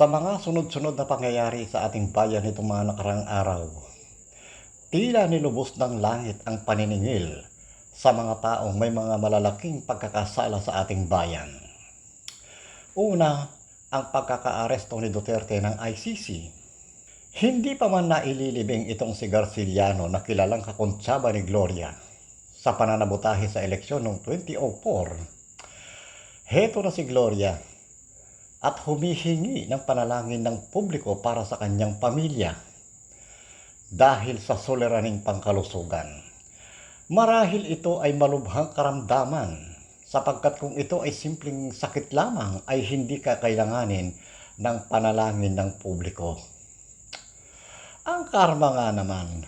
Sa mga sunod-sunod na pangyayari sa ating bayan itong mga nakarang araw, tila nilubos ng langit ang paniningil sa mga taong may mga malalaking pagkakasala sa ating bayan. Una, ang pagkakaaresto ni Duterte ng ICC. Hindi pa man naililibing itong si Garciliano na kilalang kakontsaba ni Gloria sa pananabutahe sa eleksyon noong 2004. Heto na si Gloria at humihingi ng panalangin ng publiko para sa kanyang pamilya dahil sa suliraning pangkalusugan. Marahil ito ay malubhang karamdaman sapagkat kung ito ay simpleng sakit lamang ay hindi kakailanganin ng panalangin ng publiko. Ang karma nga naman,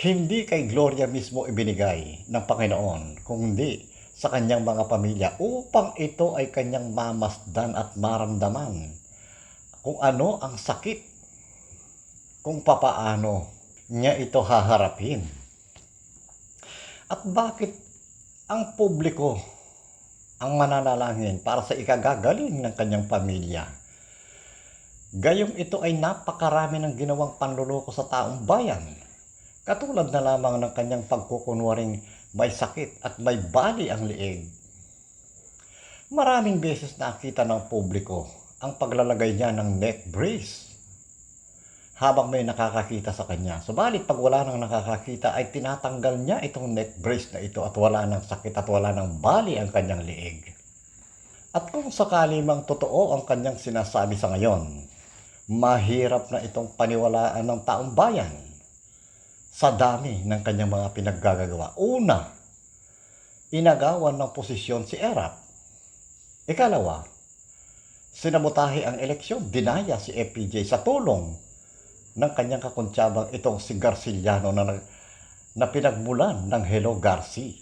hindi kay Gloria mismo ibinigay ng Panginoon, kundi sa kanyang mga pamilya upang ito ay kanyang mamasdan at maramdaman kung ano ang sakit, kung papaano niya ito haharapin. At bakit ang publiko ang mananalangin para sa ikagagaling ng kanyang pamilya? Gayong ito ay napakarami ng ginawang panluloko sa taong bayan. Katulad na lamang ng kanyang pagkukunwaring may sakit at may bali ang liig. Maraming beses nakita ng publiko ang paglalagay niya ng neck brace habang may nakakakita sa kanya. Subalit pag wala nang nakakakita ay tinatanggal niya itong neck brace na ito at wala nang sakit at wala nang bali ang kanyang liig. At kung sakali mang totoo ang kanyang sinasabi sa ngayon, mahirap na itong paniwalaan ng taong bayan sa dami ng kanyang mga pinaggagawa. Una, inagawan ng posisyon si Erap. Ikalawa, sinabotahe ang eleksyon, dinaya si FPJ sa tulong ng kanyang kakuntsabang itong si Garciliano na, na pinagmulan ng Hello Garci.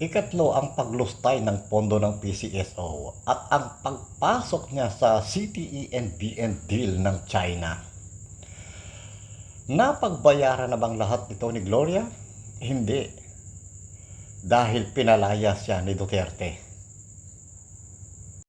Ikatlo, ang paglustay ng pondo ng PCSO at ang pagpasok niya sa E CTE-NBN deal ng China. Napagbayaran na bang lahat ito ni Gloria? Hindi. Dahil pinalaya siya ni Duterte.